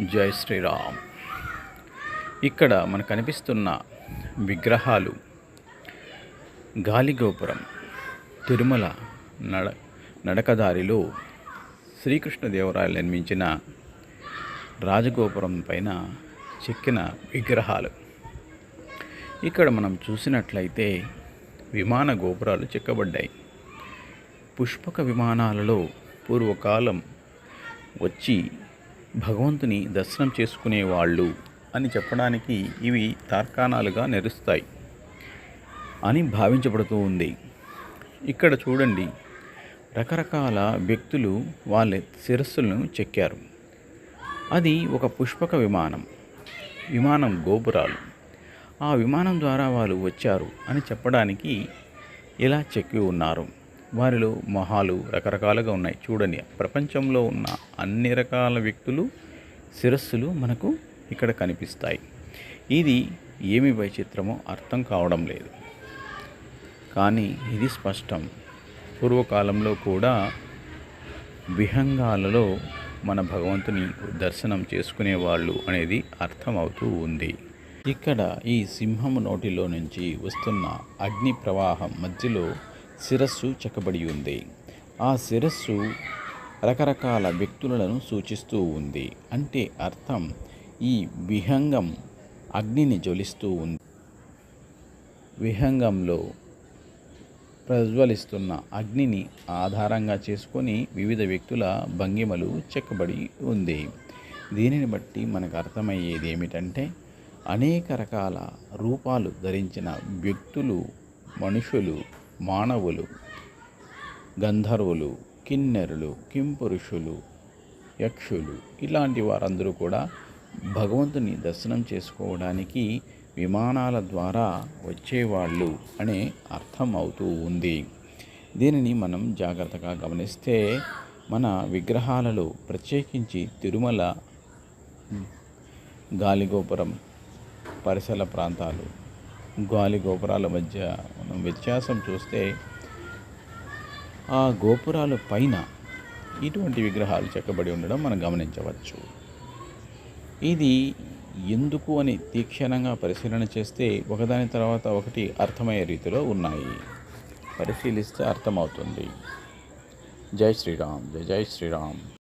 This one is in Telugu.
జై శ్రీరామ్. ఇక్కడ మనకు కనిపిస్తున్న విగ్రహాలు గాలిగోపురం తిరుమల నడ నడకదారిలో శ్రీకృష్ణదేవరాయలు నిర్మించిన రాజగోపురం పైన చెక్కిన విగ్రహాలు. ఇక్కడ మనం చూసినట్లయితే విమాన గోపురాలు చెక్కబడ్డాయి. పుష్పక విమానాలలో పూర్వకాలం వచ్చి భగవంతుని దర్శనం చేసుకునే వాళ్ళు అని చెప్పడానికి ఇవి తార్కాణాలుగా నెరుస్తాయి అని భావించబడుతూ ఉంది. ఇక్కడ చూడండి రకరకాల వ్యక్తులు వాళ్ళ శిరస్సులను చెక్కారు. అది ఒక పుష్పక విమానం విమానం గోపురాలు. ఆ విమానం ద్వారా వాళ్ళు వచ్చారు అని చెప్పడానికి ఇలా చెక్కి ఉన్నారు. వారిలో మొహాలు రకరకాలుగా ఉన్నాయి. చూడండి ప్రపంచంలో ఉన్న అన్ని రకాల వ్యక్తులు శిరస్సులు మనకు ఇక్కడ కనిపిస్తాయి. ఇది ఏమి వైచిత్రమో అర్థం కావడం లేదు. కానీ ఇది స్పష్టం. పూర్వకాలంలో కూడా విహంగాలలో మన భగవంతుని దర్శనం చేసుకునే వాళ్ళు అనేది అర్థమవుతూ ఉంది. ఇక్కడ ఈ సింహము నోటిలో నుంచి వస్తున్న అగ్ని ప్రవాహం మధ్యలో శిరస్సు చెక్కబడి ఉంది. ఆ శిరస్సు రకరకాల వ్యక్తులను సూచిస్తూ ఉంది. అంటే అర్థం ఈ విహంగం అగ్నిని జ్వలిస్తూ ఉంది. విహంగంలో ప్రజ్వలిస్తున్న అగ్నిని ఆధారంగా చేసుకొని వివిధ వ్యక్తుల భంగిమలు చెక్కబడి ఉంది. దీనిని బట్టి మనకు అర్థమయ్యేది ఏమిటంటే అనేక రకాల రూపాలు ధరించిన వ్యక్తులు మనుషులు మానవులు గంధర్వులు కిన్నెరులు కింపురుషులు యక్షులు ఇలాంటి వారందరూ కూడా భగవంతుని దర్శనం చేసుకోవడానికి విమానాల ద్వారా వచ్చేవాళ్ళు అనే అర్థం అవుతూ ఉంది. దీనిని మనం జాగ్రత్తగా గమనిస్తే మన విగ్రహాలలో ప్రత్యేకించి తిరుమల గాలిగోపురం పరిసర ప్రాంతాలు గాలి గోపురాల మధ్య మనం వ్యత్యాసం చూస్తే ఆ గోపురాల పైన ఇటువంటి విగ్రహాలు చెక్కబడి ఉండడం మనం గమనించవచ్చు. ఇది ఎందుకు అని తీక్షణంగా పరిశీలన చేస్తే ఒకదాని తర్వాత ఒకటి అర్థమయ్యే రీతిలో ఉన్నాయి. పరిశీలిస్తే అర్థమవుతుంది. జై శ్రీరామ్ జై జై శ్రీరామ్.